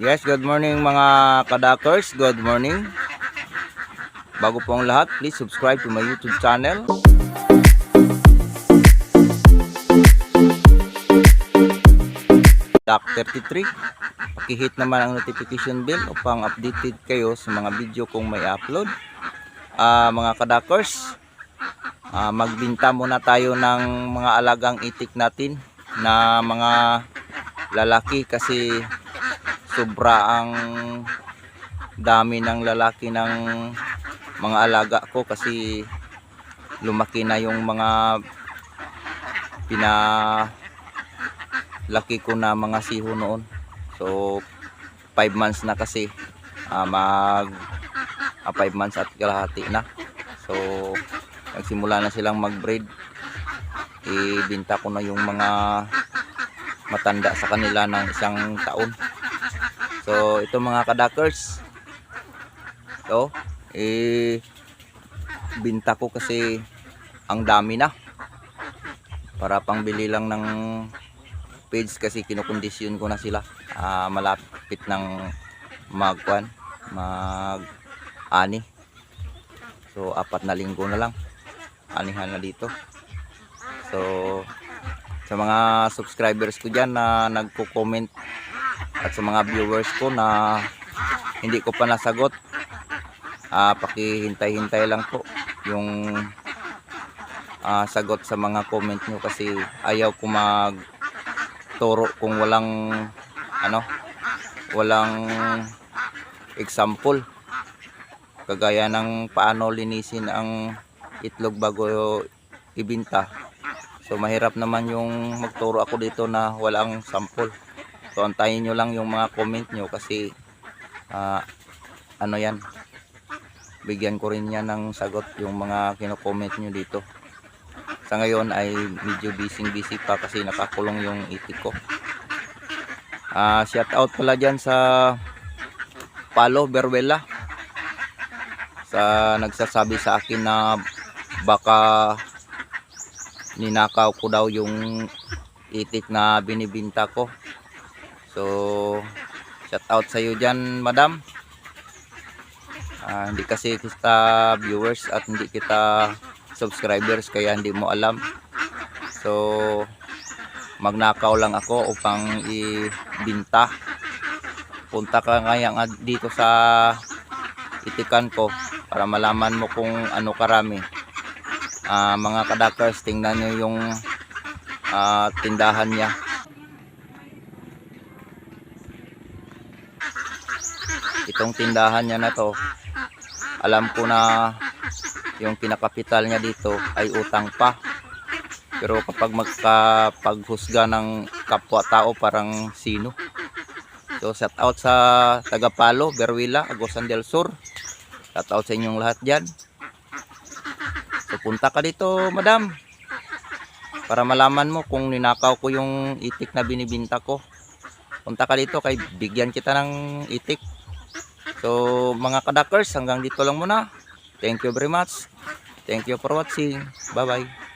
Yes, good morning mga kadakers. Good morning. Bago po ang lahat, please subscribe to my YouTube channel. Doc 33. Pakihit naman ang notification bell upang updated kayo sa mga video kong may upload. Ah, mga kadakers, ah, magbinta muna tayo ng mga alagang itik natin na mga lalaki kasi sobra ang dami ng lalaki ng mga alaga ko kasi lumaki na yung mga pina laki ko na mga siho noon. So 5 months na kasi. Ah, mag 5 months at kalahati na. So nagsimula na silang mag breed ibinta ko na yung mga matanda sa kanila ng isang taon So, ito mga kadakers. Ito, eh, binta ko kasi ang dami na. Para pang-bili lang ng page kasi kinokondisyon ko na sila. Ah, malapit ng magkuan, mag ani. So, apat na linggo na lang. Anihan na dito. So, sa mga subscribers ko dyan na nagko-comment at sa mga viewers ko na hindi ko pa nasagot ah pakihintay-hintay lang po yung ah, sagot sa mga comment nyo kasi ayaw ko mag turo kung walang ano walang example. Kagaya ng paano linisin ang itlog bago ibinta. So mahirap naman yung magturo ako dito na walang sample So antayin nyo lang yung mga comment nyo kasi ah, ano yan bigyan ko rin yan ng sagot yung mga kino-comment nyo dito. Sa ngayon ay medyo busy busy pa kasi nakakulong yung itik ko. Ah, shout out pala dyan sa Palo Beruela sa nagsasabi sa akin na baka ninakaw ko daw yung itik na binibinta ko So, shout out sa iyo diyan, madam. Ah, hindi kasi kita viewers at hindi kita subscribers kaya hindi mo alam. So, magnakaw lang ako upang ibinta. Punta ka ngayon dito sa itikan ko para malaman mo kung ano karami. Ah, mga kadakers, tingnan nyo yung ah, tindahan niya. Itong tindahan niya na to alam ko na yung pinakapital niya dito ay utang pa. Pero kapag magkapaghusga ng kapwa tao parang sino? So shout out sa Tagapalo, Berwila, Agosan del Sur. Shout out sa inyong lahat dyan. So punta ka dito madam para malaman mo kung ninakaw ko yung itik na binibinta ko. Punta ka dito kay bigyan kita ng itik So mga kadakers, hanggang dito lang muna. Thank you very much. Thank you for watching. Bye bye.